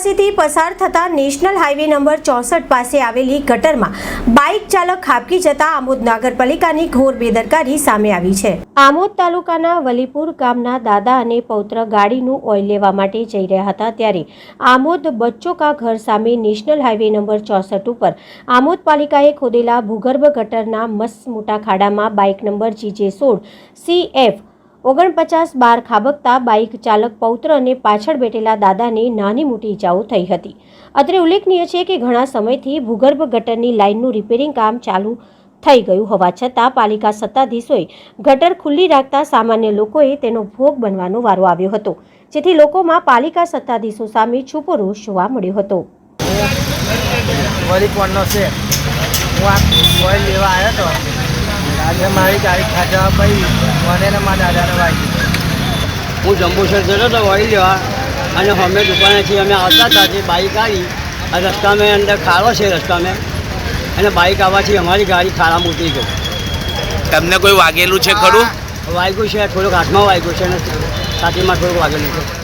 પાસેથી પસાર થતા નેશનલ હાઈવે નંબર ચોસઠ પાસે આવેલી ગટરમાં બાઇક ચાલક ખાબકી જતા આમોદ નગરપાલિકાની ઘોર બેદરકારી સામે આવી છે. આમોદ તાલુકાના વલીપુર ગામના દાદા અને પૌત્ર ગાડીનું ઓઇલ લેવા માટે જઈ રહ્યા હતા ત્યારે આમોદ બચ્ચો કા ઘર સામે નેશનલ હાઈવે નંબર ચોસઠ ઉપર આમોદ પાલિકાએ ખોદેલા ભૂગર્ભ ગટરના મસ્ત મોટા ખાડામાં બાઇક નંબર જીજે સોળ, સી, એફ ઓગણપચાસ બાર ખાબકતા બાઇક ચાલક પૌત્ર અને પાછળ બેઠેલા દાદાને નાની મોટી ઇજાઓ થઈ હતી. અત્રે ઉલ્લેખનીય છે કે ઘણા સમયથી ભૂગર્ભ ગટરની લાઇનનું રિપેરિંગ કામ ચાલુ થઈ ગયું હોવા છતાં પાલિકા સત્તાધીશોએ ગટર ખુલ્લી રાખતા સામાન્ય લોકોએ તેનો ભોગ બનવાનો વારો આવ્યો હતો, જેથી લોકોમાં પાલિકા સત્તાધીશો સામે છૂપો રોષ જોવા મળ્યો હતો. હું આ લેવા આવ્યો હતો આજે મારી ગાડી ખાતા ભાઈ મને ને મારા દાદાને વાગી હું જંબુસર જતો હતો ઓઇલ લેવા. અને અમે દુકાનેથી અમે આવતા હતા તે બાઇક આવી આ રસ્તામાં અંદર ખાડો છે રસ્તામાં. અને બાઇક આવવાથી અમારી ગાડી ખાડામાં ઉતરી ગઈ. તમને કોઈ વાગેલું છે ખરું? વાગ્યું છે થોડુંક હાથમાં વાગ્યું છે અને સાથીમાં થોડુંક વાગેલું છે.